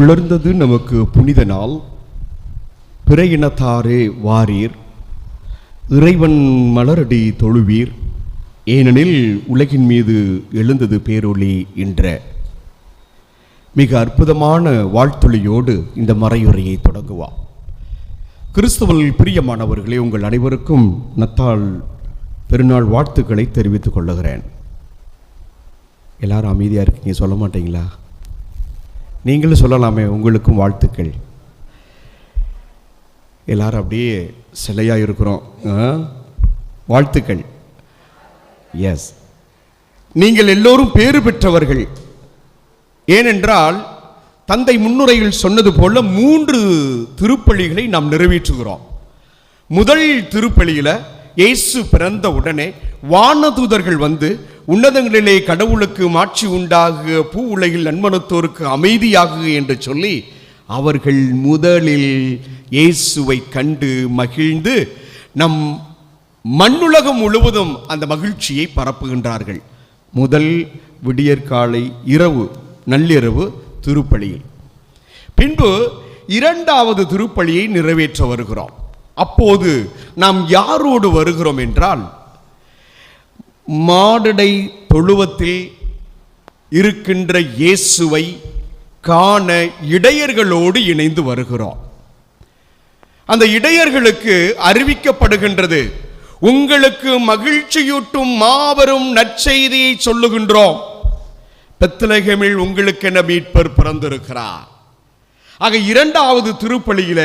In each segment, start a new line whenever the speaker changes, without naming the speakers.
புலர்ந்தது நமக்கு புனித நாள். பிற இனத்தாரே வாரீர். இறைவன் மலரடி தொழுவீர். ஏனெனில் உலகின் மீது எழுந்தது பேரொளி என்ற மிக அற்புதமான வாழ்த்துளியோடு இந்த மறையுறையை தொடங்குவார். கிறிஸ்துவல் பிரியமானவர்களே உங்கள் அனைவருக்கும் நத்தாள் பெருநாள் வாழ்த்துக்களை தெரிவித்துக் கொள்ளுகிறேன். எல்லாரும் அமைதியாக இருக்கீங்க சொல்ல மாட்டீங்களா? நீங்களும் சொல்லலாமே உங்களுக்கும் வாழ்த்துக்கள். எல்லாரும் அப்படியே சிலையாக இருக்கிறோம். ஆ? வாழ்த்துக்கள். எஸ் நீங்கள் எல்லோரும் பேறு பெற்றவர்கள். ஏனென்றால் தந்தை முன்னுரையில் சொன்னது போல மூன்று திருப்பலிகளை நாம் நிறைவேற்றுகிறோம். முதல் திருப்பலியில் இயேசு பிறந்த உடனே வானதூதர்கள் வந்து உன்னதங்களிலே கடவுளுக்கு மாட்சி உண்டாகு பூ உலகில் நன்மனத்தோருக்கு அமைதியாகுக என்று சொல்லி அவர்கள் முதலில் இயேசுவை கண்டு மகிழ்ந்து நம் மண்ணுலகம் முழுவதும் அந்த மகிழ்ச்சியை பரப்புகின்றார்கள். முதல் விடியற்காலை இரவு நள்ளிரவு திருப்பலியில். பின்பு இரண்டாவது திருப்பலியை நிறைவேற்ற வருகிறோம். அப்போது நாம் யாரோடு வருகிறோம் என்றால் மாடடை தொழுவத்தில் இருக்கின்ற இயேசுவை காண இடையர்களோடு இணைந்து வருகிறோம். அந்த இடையர்களுக்கு அறிவிக்கப்படுகின்றது உங்களுக்கு மகிழ்ச்சியூட்டும் மாபெரும் நற்செய்தியை சொல்லுகின்றோம். பெத்லகேமில் உங்களுக்கென மீட்பர் பிறந்திருக்கிறார்? ஆக இரண்டாவது திருப்பலியில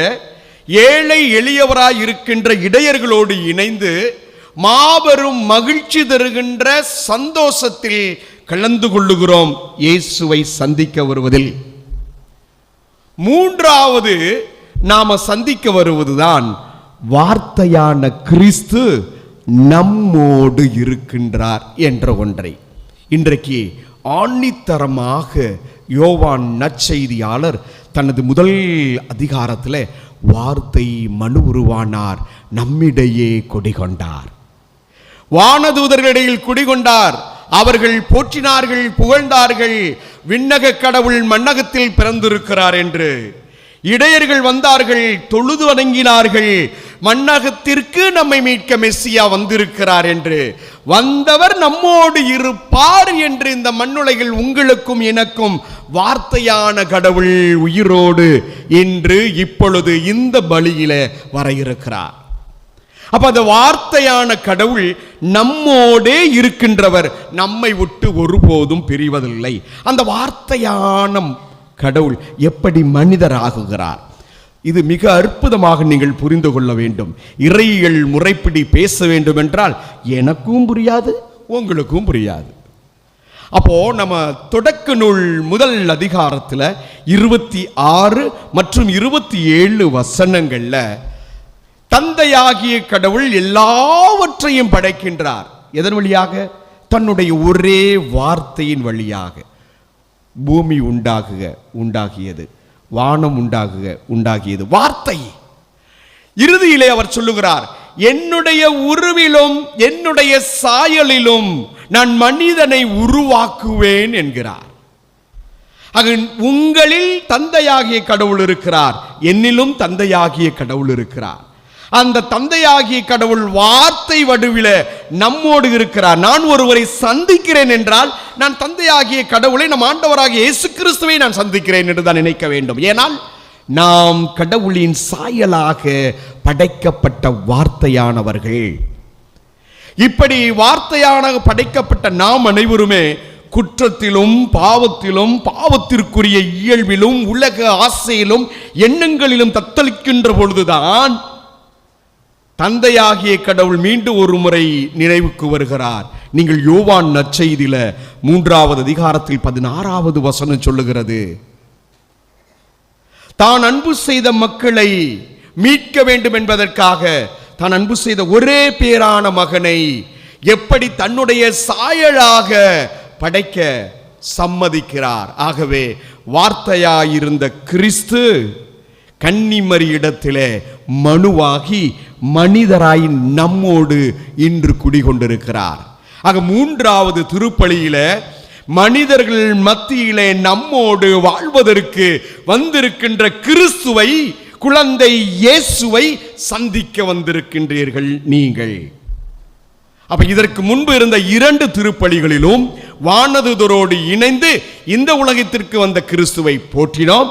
ஏழை எளியவராய் இருக்கின்ற இடையர்களோடு இணைந்து மாபெரும் மகிழ்ச்சி தருகின்ற சந்தோஷத்தில் கலந்து கொள்ளுகிறோம். இயேசுவை சந்திக்க வருவதில். மூன்றாவது நாம சந்திக்க வருவதுதான் வார்த்தையான கிறிஸ்து நம்மோடு இருக்கின்றார் என்ற ஒன்றை. இன்றைக்கு ஆணித்தரமாக யோவான் நற்செய்தியாளர் தனது முதல் அதிகாரத்தில் வார்த்தை மனு உருவானார் நம்மிடையே குடிகொண்டார். வானதூதர்களிடையில் குடிகொண்டார் அவர்கள் போற்றினார்கள் புகழ்ந்தார்கள் விண்ணக கடவுள் மண்ணகத்தில் பிறந்திருக்கிறார் என்று. இடையர்கள் வந்தார்கள் தொழுது வணங்கினார்கள் மண்ணகத்திற்கு நம்மை மீட்க மெஸ்ஸியா வந்திருக்கிறார் என்று. வந்தவர் நம்மோடு இருப்பார் என்று இந்த மண்ணுலகில் உங்களுக்கும் எனக்கும் வார்த்தையான கடவுள் உயிரோடு இன்று இப்பொழுது இந்த பலியில வர இருக்கிறார் அப்ப அந்த வார்த்தையான கடவுள் நம்மோடே இருக்கின்றவர் நம்மை விட்டு ஒருபோதும் பிரிவதில்லை. அந்த வார்த்தையான கடவுள் எப்படி மனிதராகுகிறார்? இது மிக அற்புதமாக நீங்கள் புரிந்து கொள்ள வேண்டும். இறையியல் முறைப்படி பேச வேண்டும் என்றால் எனக்கும் புரியாது உங்களுக்கும் புரியாது. அப்போ நம்ம தொடக்க நூல் முதல் அதிகாரத்தில் இருபத்தி ஆறு மற்றும் இருபத்தி ஏழு வசனங்களில் தந்தையாகிய கடவுள் எல்லாவற்றையும் படைக்கின்றார். எதன் வழியாக? தன்னுடைய ஒரே வார்த்தையின் வழியாக. பூமி உண்டாகுக உண்டாகியது. வானம் உண்டாகுக உண்டாகியது. வார்த்தை. இறுதியிலே அவர் சொல்லுகிறார் என்னுடைய உருவிலும் என்னுடைய சாயலிலும் நான் மனிதனை உருவாக்குவேன் என்கிறார். ஆக உங்களில் தந்தையாகிய கடவுள் இருக்கிறார் என்னிலும் தந்தையாகிய கடவுள் இருக்கிறார். அந்த தந்தையாகிய கடவுள் வார்த்தை வடுவில நம்மோடு இருக்கிறார். நான் ஒருவரை சந்திக்கிறேன் என்றால் நான் தந்தையாகிய கடவுளை நம் ஆண்டவராகிய இயேசு கிறிஸ்துவை நான் சந்திக்கிறேன் என்று தான் நினைக்க வேண்டும். ஏனால் நாம் கடவுளின் சாயலாக படைக்கப்பட்ட வார்த்தையானவர்கள். இப்படி வார்த்தையான படைக்கப்பட்ட நாம் அனைவருமே குற்றத்திலும் பாவத்திலும் பாவத்திற்குரிய இயல்பிலும் உலக ஆசையிலும் எண்ணங்களிலும் தத்தளிக்கின்ற பொழுதுதான் தந்தையாகிய கடவுள் மீண்டும் ஒரு முறை நினைவுக்கு வருகிறார். நீங்கள் யோவான் நற்செய்தியில மூன்றாவது அதிகாரத்தில் பதினாறாவது வசனம் சொல்லுகிறது. தான் அன்பு செய்த மக்களை மீட்க வேண்டும் என்பதற்காக தான் அன்பு செய்த ஒரே பேரான மகனை எப்படி தன்னுடைய சாயலாக படைக்க சம்மதிக்கிறார். ஆகவே வார்த்தையாயிருந்த கிறிஸ்து கன்னிமரி இடத்திலே மனுவாகி மனிதராய் நம்மோடு இன்று குடிகொண்டிருக்கிறார். ஆக மூன்றாவது திருப்பலியில மனிதர்கள் மத்தியிலே நம்மோடு வாழ்வதற்கு வந்திருக்கின்ற கிறிஸ்துவை குழந்தை இயேசுவை சந்திக்க வந்திருக்கின்றீர்கள் நீங்கள். அப்ப இதற்கு முன்பு இருந்த இரண்டு திருப்பலிகளிலும் வானதுதரோடு இணைந்து இந்த உலகத்திற்கு வந்த கிறிஸ்துவை போற்றினோம்.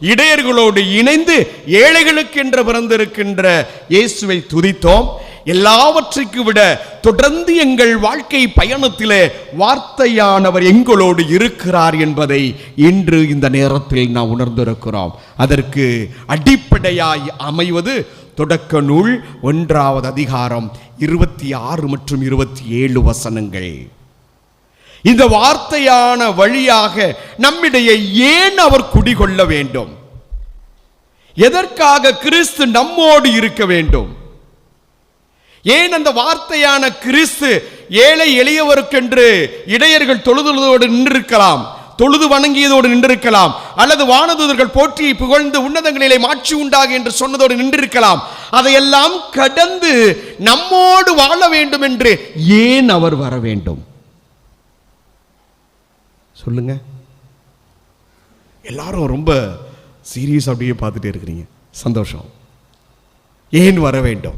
இடையர்களோடு இணைந்து ஏழைகளுக்கு என்று பிறந்திருக்கின்ற இயேசுவை துதித்தோம். எல்லாவற்றைக்கு விட தொடர்ந்து எங்கள் வாழ்க்கை பயணத்திலே வார்த்தையானவர் எங்களோடு இருக்கிறார் என்பதை இன்று இந்த நேரத்தில் நாம் உணர்ந்திருக்கிறோம். அதற்கு அடிப்படையாய் அமைவது தொடக்க நூல் ஒன்றாவது அதிகாரம் இருபத்தி ஆறு மற்றும் இருபத்தி ஏழு வசனங்கள். இந்த வார்த்தையான வழியாக நம்மிடையே ஏன் அவர் குடிகொள்ள வேண்டும்? எதற்காக கிறிஸ்து நம்மோடு இருக்க வேண்டும்? ஏன் அந்த வார்த்தையான கிறிஸ்து ஏழை எளியவருக்கென்று இடையர்கள் தொழுதுவதோடு நின்றிருக்கலாம் தொழுது வணங்கியதோடு நின்றிருக்கலாம் அல்லது வானதூதர்கள் போற்றி புகழ்ந்து உன்னதங்களிலே மாட்சி உண்டாக என்று சொன்னதோடு நின்றிருக்கலாம் அதையெல்லாம் கடந்து நம்மோடு வாழ வேண்டும் என்று ஏன் அவர் வர வேண்டும்? சொல்லுங்க. எல்லாரும் ரொம்ப சீரியஸ் அப்படியே பார்த்துட்டே இருக்கிறீங்க. சந்தோஷம். ஏன் வர வேண்டும்?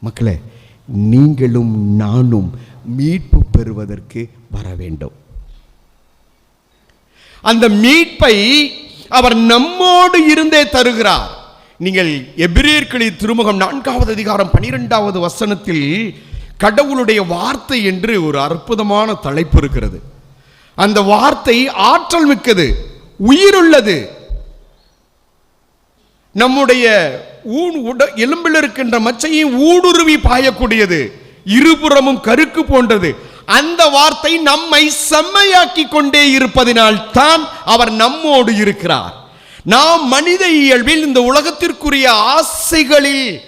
மக்களே நீங்களும் நானும் மீட்பு பெறுவதற்கு வர வேண்டும். அந்த மீட்பை அவர் நம்மோடு இருந்தே தருகிறார். நீங்கள் எபிரேர்களி திருமுகம் நான்காவது அதிகாரம் பனிரெண்டாவது வசனத்தில் கடவுளுடைய வார்த்தை என்று ஒரு அற்புதமான தலைப்பு இருக்கிறது. அந்த வார்த்தை ஆற்றல் மிக்கது உயிருள்ளது. நம்முடைய ஊன் உட எலும்பில் இருக்கின்ற மச்சையும் ஊடுருவி பாயக்கூடியது இருபுறமும் கருக்கு போன்றது. அந்த வார்த்தை நம்மை செம்மையாக்கி கொண்டே இருப்பதினால் தான் அவர் நம்மோடு இருக்கிறார். நாம் மனித இயல்பில் இந்த உலகத்திற்குரிய ஆசைகளில்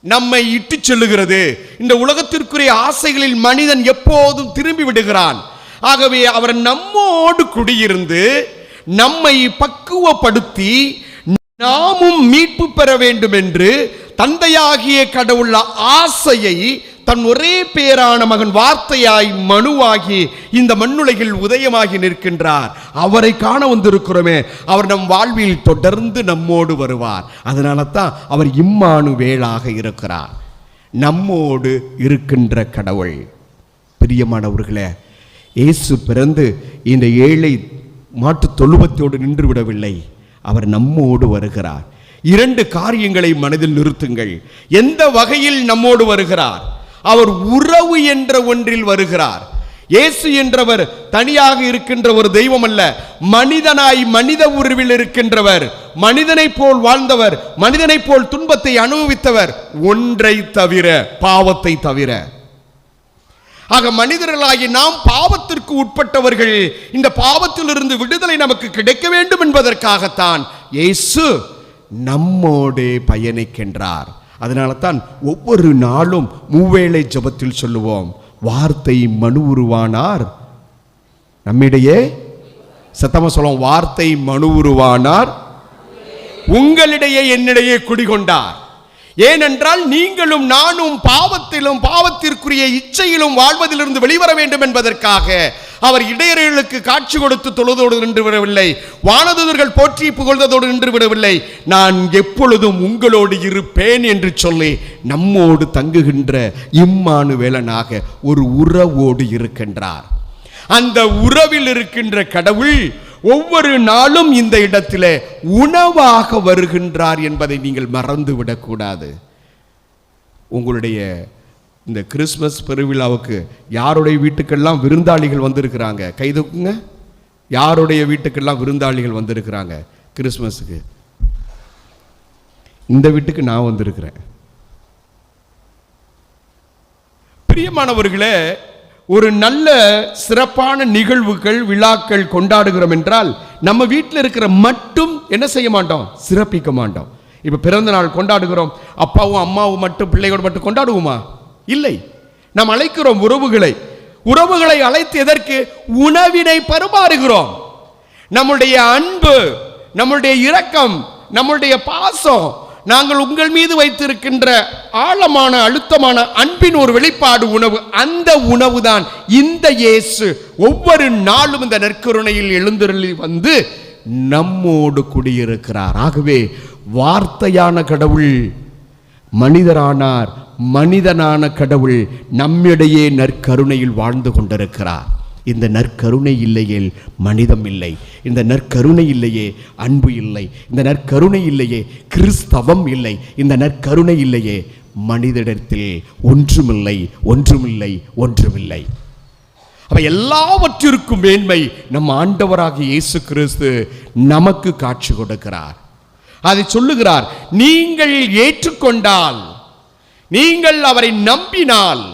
நம்மை இட்டு செல்லுகிறது. இந்த உலகத்திற்குரிய ஆசைகளில் மனிதன் எப்போதும் திரும்பி விடுகிறான். ஆகவே அவர் நம்மோடு குடியிருந்து நம்மை பக்குவப்படுத்தி நாமும் மீட்பு பெற வேண்டும் என்று தந்தையாகிய கடவுள் ஆசையை தன் ஒரே பேரான மகன் வார்த்தையாய் மனுவாகி இந்த மண்ணுலகில் உதயமாகி நிற்கின்றார். அவரை காண வந்திருக்கிறோமே. அவர் நம் வாழ்வில் தொடர்ந்து நம்மோடு வருவார். அதனால தான் அவர் இம்மானு வேளாக இருக்கிறார். நம்மோடு இருக்கின்ற கடவுள். பிரியமானவர்களே இயேசு பிறந்து இந்த ஏழை மாட்டு தொழுவத்தோடு நின்று விடவில்லை அவர் நம்மோடு வருகிறார். இரண்டு காரியங்களை மனதில் நிறுத்துங்கள். எந்த வகையில் நம்மோடு வருகிறார்? அவர் உறவு என்ற ஒன்றில் வருகிறார். இயேசு என்றவர் தனியாக இருக்கின்ற ஒரு தெய்வம் அல்ல மனிதனாய் மனித உருவில் இருக்கின்றவர். மனிதனைப் போல் வாழ்ந்தவர். மனிதனைப் போல் துன்பத்தை அனுபவித்தவர். ஒன்றை தவிர பாவத்தை தவிர. ஆக மனிதர்களாகி நாம் பாவத்திற்கு உட்பட்டவர்கள் இந்த பாவத்திலிருந்து விடுதலை நமக்கு கிடைக்க வேண்டும் என்பதற்காகத்தான் இயேசு நம்மோடே பயணிக்கின்றார். அதனால தான் ஒவ்வொரு நாளும் மூவேளை ஜெபத்தில் சொல்லுவோம் வார்த்தை மனு உருவானார். நம்மிடையே சத்தம சொல்லுவோம் வார்த்தை மனு உருவானார். உங்களிடையே என்னிடையே குடிகொண்டார். ஏனென்றால் நீங்களும் நானும் பாவத்திலும் பாவத்திற்குரிய இச்சையிலும் வாழ்வதிலிருந்து வெளிவர வேண்டும் என்பதற்காக அவர் இடையர்களுக்கு காட்சி கொடுத்து தொழுதோடு நின்று விடவில்லை வானதுதர்கள் போற்றி புகழ்ந்ததோடு நின்று விடவில்லை. நான் எப்பொழுதும் உங்களோடு இருப்பேன் என்று சொல்லி நம்மோடு தங்குகின்ற இம்மானு வேலனாக ஒரு உறவோடு இருக்கின்றார். அந்த உறவில் இருக்கின்ற கடவுள் ஒவ்வொரு நாளும் இந்த இடத்துல உணவாக வருகின்றார் என்பதை நீங்கள் மறந்து விடக்கூடாது உங்களுடைய இந்த கிறிஸ்மஸ் பெருவிழாவுக்கு யாருடைய வீட்டுக்கெல்லாம் விருந்தாளிகள் வந்திருக்கிறாங்க? கைதுக்குங்க யாருடைய வீட்டுக்கெல்லாம் விருந்தாளிகள் வந்திருக்கிறாங்க? கிறிஸ்மஸுக்கு இந்த வீட்டுக்கு நான் வந்திருக்கிறேன். பிரியமானவர்களே ஒரு நல்ல சிறப்பான நிகழ்வுகள் விழாக்கள் கொண்டாடுகிறோம் என்றால் நம்ம வீட்டில் இருக்கிற மட்டும் என்ன செய்ய மாட்டோம்? சிறப்பிக்க மாட்டோம். இப்போ பிறந்த நாள் கொண்டாடுகிறோம். அப்பாவும் அம்மாவும் மட்டும் பிள்ளையோடு மட்டும் கொண்டாடுவோமா? இல்லை. நாம் அழைக்கிறோம் உறவுகளை. உறவுகளை அழைத்து எதற்கு? உணவினை பருமாறுகிறோம். நம்முடைய அன்பு நம்முடைய இரக்கம் நம்முடைய பாசம் நாங்கள் உங்கள் மீது வைத்திருக்கின்ற ஆழமான அழுத்தமான அன்பின் ஒரு வெளிப்பாடு உணவு அந்த உணவு தான் இந்த இயேசு ஒவ்வொரு நாளும் இந்த நற்கருணையில் எழுந்தருளி வந்து நம்மோடு குடியிருக்கிறார். ஆகவே வார்த்தையான கடவுள் மனிதரானார் மனிதனான கடவுள் நம்மிடையே நற்கருணையில் வாழ்ந்து கொண்டிருக்கிறார். இந்த நற்கருணை இல்லையே மனிதம் இல்லை. இந்த நற்கருணை இல்லையே அன்பு இல்லை. இந்த நற்கருணை இல்லையே கிறிஸ்தவம் இல்லை. இந்த நற்கருணை இல்லையே மனிதனிடத்தில் ஒன்றுமில்லை ஒன்றுமில்லை ஒன்றுமில்லை. அவை எல்லாவற்றிற்கும் மேன்மை நம் ஆண்டவராக இயேசு கிறிஸ்து நமக்கு காட்சி கொடுக்கிறார். அதை சொல்லுகிறார் நீங்கள் ஏற்றுக்கொண்டால் நீங்கள் அவரை நம்பினால்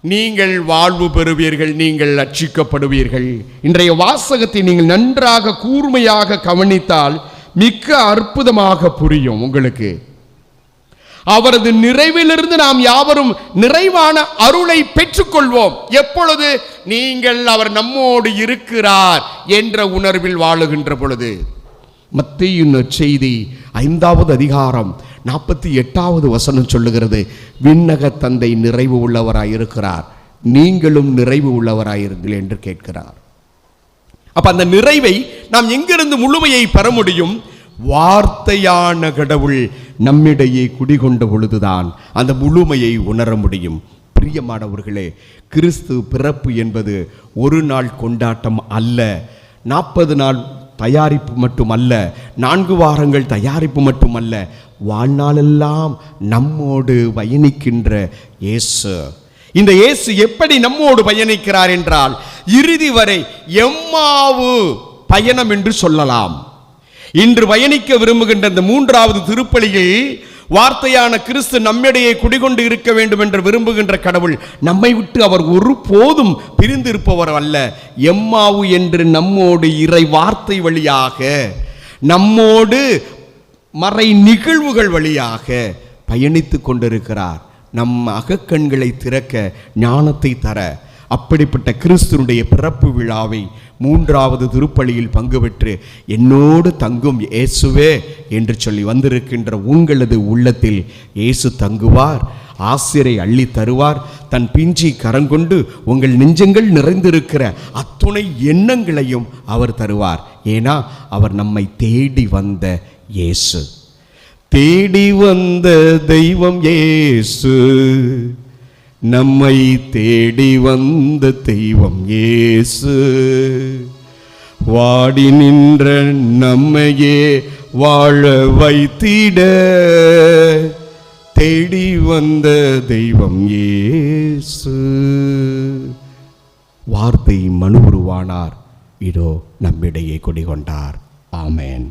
நீங்கள் வாழ்வு பெறுவீர்கள் நீங்கள் ரட்சிக்கப்படுவீர்கள். இன்றைய வாசகத்தை நீங்கள் நன்றாக கூர்மையாக கவனித்தால் மிக்க அற்புதமாக புரியும் உங்களுக்கு. அவரது நிறைவிலிருந்து நாம் யாவரும் நிறைவான அருளை பெற்றுக்கொள்வோம். எப்பொழுது? நீங்கள் அவர் நம்மோடு இருக்கிறார் என்ற உணர்வில் வாழுகின்ற பொழுது. மத்தியின் செய்தி ஐந்தாவது அதிகாரம் நாற்பத்தி எட்டாவது வசனம் சொல்லுகிறது. விண்ணக தந்தை நிறைவு உள்ளவராய் இருக்கிறார். நீங்களும் நிறைவு உள்ளவராயிருங்கள் என்று கேட்கிறார். அப்ப அந்த நிறைவை நாம் எங்கிருந்து முழுமையை பெற முடியும்? வார்த்தையான கடவுள் நம்மிடையே குடிகொண்ட பொழுதுதான் அந்த முழுமையை உணர முடியும். பிரியமானவர்களே கிறிஸ்து பிறப்பு என்பது ஒரு நாள் கொண்டாட்டம் அல்ல நாற்பது நாள் தயாரிப்பு மட்டுமல்ல நான்கு வாரங்கள் தயாரிப்பு மட்டுமல்ல வாழ்நாளெல்லாம் நம்மோடு பயணிக்கின்ற இயேசு. இந்த இயேசு எப்படி நம்மோடு பயணிக்கிறார் என்றால் இறுதி வரை எம்மாவு பயணம் என்று சொல்லலாம். இன்று பயணிக்க விரும்புகின்ற இந்த மூன்றாவது திருப்பலியில் வார்த்தையான கிறிஸ்து நம்மிடையே குடிகொண்டு இருக்க வேண்டும் என்று விரும்புகின்ற கடவுள் நம்மை விட்டு அவர் ஒருபோதும் பிரிந்திருப்பவர் அல்ல. எம்மாவு என்று நம்மோடு இறை வார்த்தை வழியாக நம்மோடு மறை நிகழ்வுகள் வழியாக பயணித்து கொண்டிருக்கிறார். நம் அகக்கண்களை திறக்க ஞானத்தை தர அப்படிப்பட்ட கிறிஸ்துனுடைய பிறப்பு விழாவை மூன்றாவது திருப்பலியில் பங்கு பெற்று என்னோடு தங்கும் இயேசுவே என்று சொல்லி வந்திருக்கின்ற உங்களது உள்ளத்தில் இயேசு தங்குவார் ஆசிரை அள்ளி தருவார். தன் பிஞ்சி கரங்கொண்டு உங்கள் நெஞ்சங்கள் நிறைந்திருக்கிற அத்துணை எண்ணங்களையும் அவர் தருவார். ஏன்னா அவர் நம்மை தேடி வந்த இயேசு. தேடி வந்த தெய்வம் இயேசு. நம்மை தேடி வந்த தெய்வம் ஏசு வாடி நின்ற நம்மையே வாழ வைத்திட. தேடி வந்த தெய்வம் ஏசு வார்த்தை மனு உருவானார். இதோ நம்மிடையே குடிகொண்டார். ஆமேன்.